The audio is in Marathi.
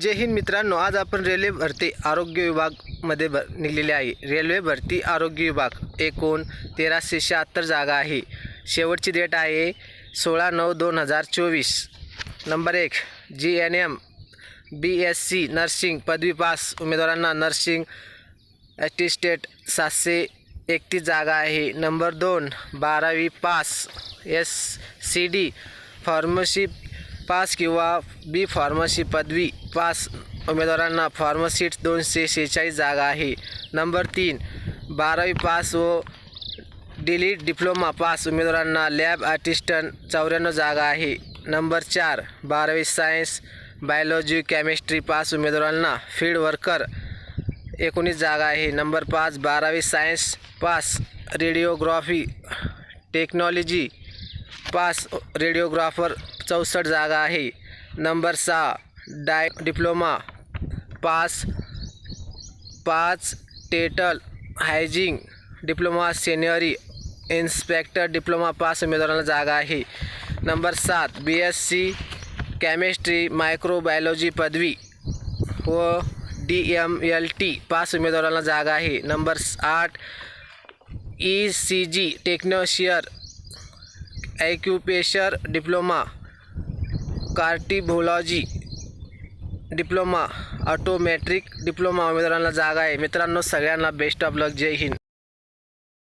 जय हिंद मित्रांनो आज आपण रेल्वे भरती आरोग्य विभागमध्ये भर निघलेले आहे. रेल्वे भरती आरोग्य विभाग एकूण तेराशे शहात्तर जागा आहे. शेवटची डेट आहे सोळा नऊ दोन हजार चोवीस. नंबर एक G N M B S C nursing पदवी पास उमेदवारांना नर्सिंग ॲटिस्टेट सातशे एकतीस जागा आहे. नंबर दोन बारावी pass S C D pharmacy pass किंवा बी फार्मसी पदवी पास उमेदवारांना फार्मसीट दोनशे शेहेचाळीस जागा आहे. नंबर तीन बारावी पास व डिलीट डिप्लोमा पास उमेदवारांना लॅब आर्टिस्टंट चौऱ्याण्णव जागा आहे. नंबर चार बारावी सायन्स बायोलॉजी केमिस्ट्री पास उमेदवारांना फील्ड वर्कर एकोणीस जागा आहे. नंबर पाच बारावी science pass radiography technology pass radiographer चौसष्ट जागा आहे. नंबर सहा, डाय डिप्लोमा, पास, पाच, dental, hygiene, diploma sanitary, inspector, diploma pass उमेदवारांना जागा आहे. नंबर सात B S C chemistry microbiology पदवी व डी एम एल टी जागा आहे. नंबर आठ E C G technician acupressure diploma cardiology diploma optometric diploma उमेदवारांना जागा आहे. मित्रांनो सगळ्यांना बेस्ट ऑफ लक जय हिंद.